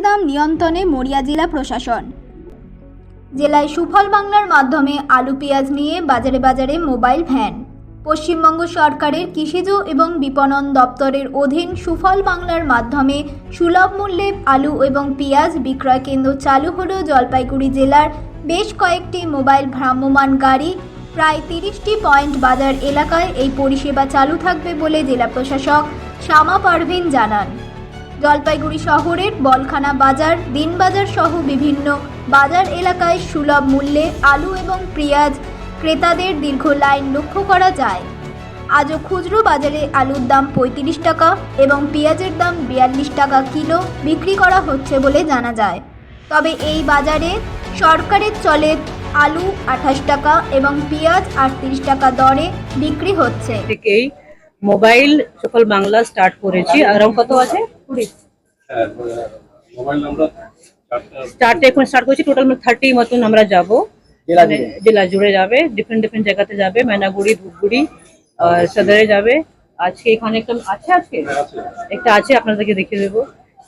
দাম নিয়ন্ত্রণে মরিয়া জেলা প্রশাসন। জেলায় সুফল বাংলার মাধ্যমে আলু পেঁয়াজ নিয়ে বাজারে বাজারে মোবাইল ভ্যান। পশ্চিমবঙ্গ সরকারের কৃষিজ এবং বিপণন দপ্তরের অধীন সুফল বাংলার মাধ্যমে সুলভ মূল্যে আলু এবং পেঁয়াজ বিক্রয় কেন্দ্র চালু হলো জলপাইগুড়ি জেলার বেশ কয়েকটি মোবাইল ভ্রাম্যমাণ গাড়ি। প্রায় তিরিশটি পয়েন্ট বাজার এলাকায় এই পরিষেবা চালু থাকবে বলে জেলা প্রশাসক শ্যামা পারভিন জানান। জলপাইগুড়ি শহরের বলখানা বাজার, দিনবাজার সহ বিভিন্ন বাজার এলাকায় সুলভ মূল্যে আলু এবং পেঁয়াজ ক্রেতাদের দীর্ঘ লাইন লক্ষ্য করা যায়। আজও খুচরো বাজারে আলুর দাম পঁয়ত্রিশ টাকা এবং পেঁয়াজের দাম বিয়াল্লিশ টাকা কিলো বিক্রি করা হচ্ছে বলে জানা যায়। তবে এই বাজারে সরকারের চলে আলু আঠাশ টাকা এবং পেঁয়াজ আটত্রিশ টাকা দরে বিক্রি হচ্ছে। মোবাইল সফল বাংলা স্টার্ট করেছি। আর কত আছে? কুড়ি। হ্যাঁ, মোবাইল নাম্বার স্টার্ট এখন স্টার্ট করছি টোটাল থার্টি মতন আমরা যাব। মানে জেলা জুড়ে যাবে ডিফারেন্ট ডিফারেন্ট জায়গাতে যাবে ময়নাগুড়ি ধূপগুড়ি আর সদরে যাবে। আজকে এখানে একটা আছে আজকে? একটা আছে আপনাদেরকে দেখিয়ে দেবো।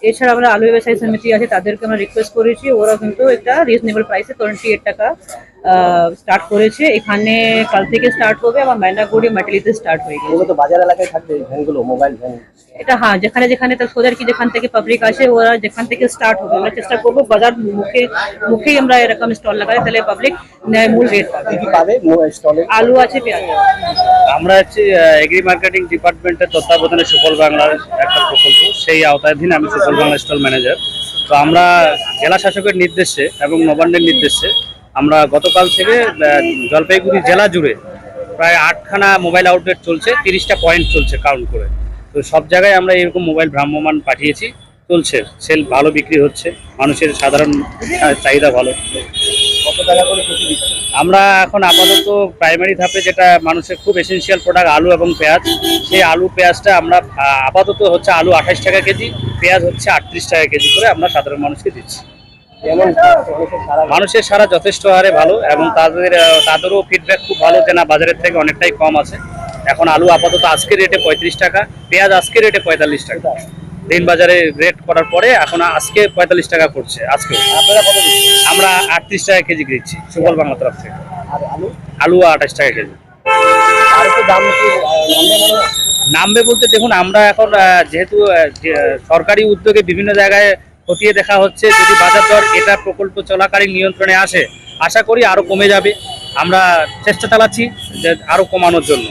এছাড়া আমরা আলু ব্যবসায়ী সমিতি আছে তাদেরকে আমরা রিকোয়েস্ট করেছি। ওরা কিন্তু একটা রিজনেবল প্রাইসে টোয়েন্টি এইট টাকা স্টার্ট করেছে। এখানে কাল থেকে স্টার্ট হবে আবার ময়নাগুড়ি মাটিলিতে স্টার্ট হয়ে গেছে। তো বাজার এলাকায় থাকবে ভ্যানগুলো মোবাইল ভ্যান? এটা হ্যাঁ যেখানে যেখানে তার সোজার কি যেখান থেকে পাবলিক আসে ওরা যেখান থেকে স্টার্ট হবে। আমরা চেষ্টা করব বাজার মুখে মুখেই আমরা এরকম স্টল লাগাই তাহলে পাবলিক মূল রেট পাবে আলু আছে পেঁয়াজ আমরা হচ্ছে এগ্রি মার্কেটিং ডিপার্টমেন্টের তত্ত্বাবধানে সুফল বাংলার একটা প্রকল্প। সেই আওতাধীন আমি সুফল বাংলা স্টল ম্যানেজার তো আমরা জেলা শাসকের নির্দেশে এবং নবান্নের নির্দেশে আমরা গতকাল থেকে জলপাইগুড়ি জেলা জুড়ে প্রায় আটখানা মোবাইল আউটলেট চলছে তিরিশটা পয়েন্ট চলছে কাউন্ট করে। তো সব জায়গায় আমরা এরকম মোবাইল ভ্রাম্যমান পাঠিয়েছি। চলছে সেল ভালো বিক্রি হচ্ছে মানুষের সাধারণ চাহিদা ভালো। আমরা এখন আপাতত প্রাইমারি ধাপে যেটা মানুষের খুব এসেন্সিয়াল প্রোডাক্ট আলু এবং পেঁয়াজ, সেই আলু পেঁয়াজটা আমরা আপাতত হচ্ছে আলু আঠাশ টাকা কেজি, পেঁয়াজ হচ্ছে আটত্রিশ টাকা কেজি করে আমরা সাধারণ মানুষকে দিচ্ছি। মানুষের সারা যথেষ্ট হারে ভালো এবং তাদের তাদেরও ফিডব্যাক খুব ভালো যে না, বাজারের থেকে অনেকটাই কম আছে। এখন আলু আপাতত আজকের রেটে পঁয়ত্রিশ টাকা, পেঁয়াজ আজকের রেটে পঁয়তাল্লিশ টাকা। দিন বাজারে রেট করার পরে এখন আজকে পঁয়তাল্লিশ টাকা করছে আজকে আপনারা কত আমরা আটত্রিশ টাকা কেজি দিচ্ছি সুফল বাংলা তরফ থেকে। আলু? আঠাশ টাকা কেজি। দাম নামবে নামবে বলতে দেখুন আমরা এখন যেহেতু সরকারি উদ্যোগে বিভিন্ন জায়গায় খতিয়ে দেখা হচ্ছে যদি বাজার দর এটা প্রকল্প চলাকালীন নিয়ন্ত্রণে আসে আশা করি আরও কমে যাবে। আমরা চেষ্টা চালাচ্ছি যে আরও কমানোর জন্য।